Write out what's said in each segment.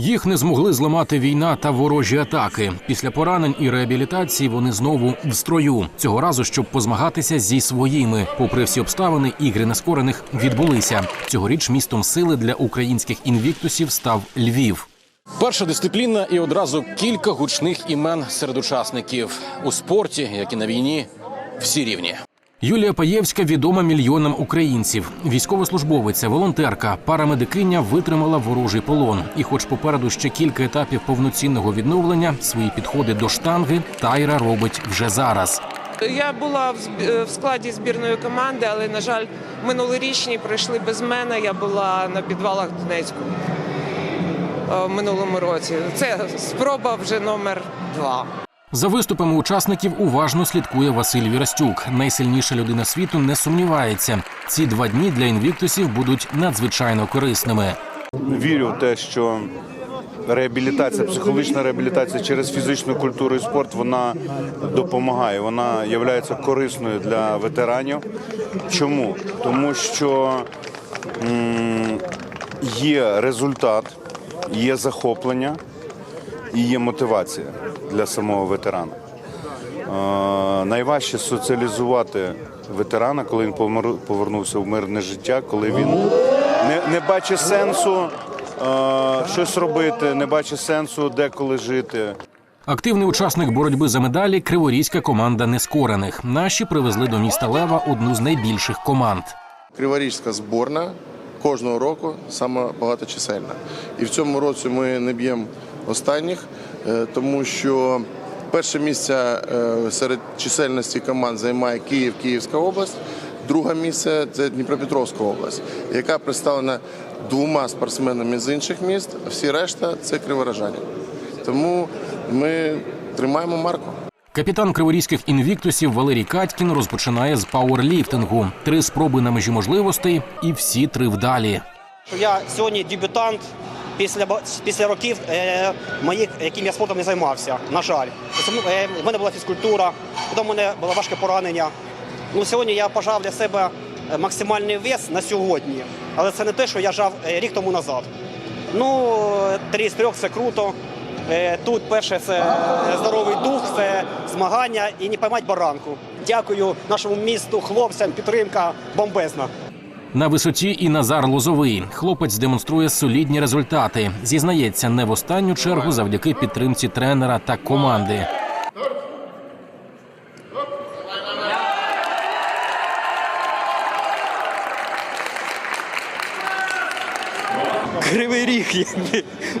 Їх не змогли зламати війна та ворожі атаки. Після поранень і реабілітації вони знову в строю. Цього разу, щоб позмагатися зі своїми. Попри всі обставини, ігри нескорених відбулися. Цьогоріч містом сили для українських інвіктусів став Львів. Перша дисципліна і одразу кілька гучних імен серед учасників у спорті, як і на війні, всі рівні. Юлія Паєвська відома мільйонам українців. Військовослужбовиця, волонтерка, парамедикиня витримала ворожий полон. І, хоч попереду ще кілька етапів повноцінного відновлення, свої підходи до штанги Тайра робить вже зараз. Я була в е, складі збірної команди, але на жаль, минулорічні пройшли без мене. Я була на підвалах Донецьку е, в минулому році. Це спроба вже номер два. За виступами учасників уважно слідкує Василь Вірастюк. Найсильніша людина світу не сумнівається. Ці два дні для інвіктусів будуть надзвичайно корисними. Вірю в те, що реабілітація, психологічна реабілітація через фізичну культуру і спорт вона допомагає. Вона є корисною для ветеранів. Чому? Тому що є результат, є захоплення і є мотивація для самого ветерана. Е, найважче соціалізувати ветерана, коли він помер- повернувся в мирне життя, коли він не, не бачить сенсу е, щось робити, не бачить сенсу деколи жити. Активний учасник боротьби за медалі криворізька команда нескорених. Наші привезли до міста Лева одну з найбільших команд. Криворізька зборна кожного року саме багаточисельна. І в цьому році ми не б'ємо останніх, тому що перше місце е, серед чисельності команд займає Київ, Київська область. Друге місце це Дніпропетровська область, яка представлена двома спортсменами з інших міст, всі решта це криворожані. Тому ми тримаємо марку. Капітан криворізьких інвіктусів Валерій Катькін розпочинає з пауерліфтингу. Три спроби на межі можливостей, і всі три вдалі. Я сьогодні дебютант після після років е, моїх, яким я спортом не займався. На жаль, е, в мене була фізкультура, потім в мене було важке поранення. Ну сьогодні я пожав для себе е, максимальний вес на сьогодні, але це не те, що я жав е, рік тому назад. Ну, е, три з трьох це круто. Е, Тут перше це здоровий дух, це змагання і не поймати баранку. Дякую нашому місту, хлопцям, підтримка бомбезна. На висоті і Назар Лозовий. Хлопець демонструє солідні результати. Зізнається, не в останню чергу завдяки підтримці тренера та команди. Кривий ріг.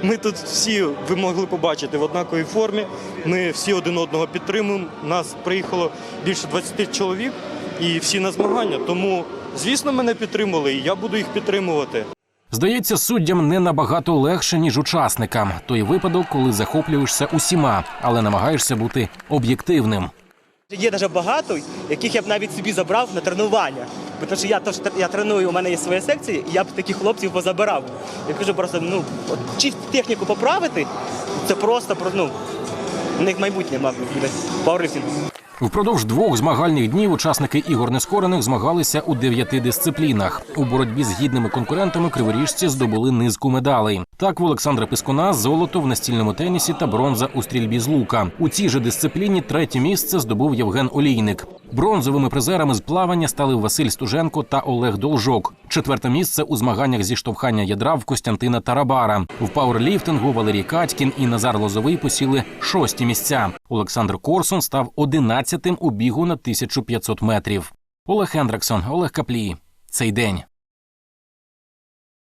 Ми тут всі ви могли побачити в однаковій формі. Ми всі один одного підтримуємо. Нас приїхало більше 20 чоловік і всі на змагання. Тому, звісно, мене підтримали, і я буду їх підтримувати. Здається, суддям не набагато легше, ніж учасникам. Той випадок, коли захоплюєшся усіма, але намагаєшся бути об'єктивним. Є дуже багато, яких я б навіть собі забрав на тренування. Бо Тому що я теж я треную, у мене є свої секції, і я б таких хлопців позабирав. Я кажу просто, ну, от, чи техніку поправити, це просто про- ну, у них майбутнє, мабуть, буде. Пауерліфтинг. Впродовж двох змагальних днів учасники ігор нескорених змагалися у дев'яти дисциплінах. У боротьбі з гідними конкурентами криворіжці здобули низку медалей. Так, в Олександра Пискуна золото в настільному тенісі та бронза у стрільбі з лука. У цій же дисципліні третє місце здобув Євген Олійник. Бронзовими призерами з плавання стали Василь Стуженко та Олег Должок. Четверте місце у змаганнях зі штовхання ядра в Костянтина Тарабара. В пауерліфтингу Валерій Катькін і Назар Лозовий посіли шості місця. Олександр Корсун став одинадцятим у бігу на 1500 метрів. Олег Хендриксон, Олег Каплі. Цей день.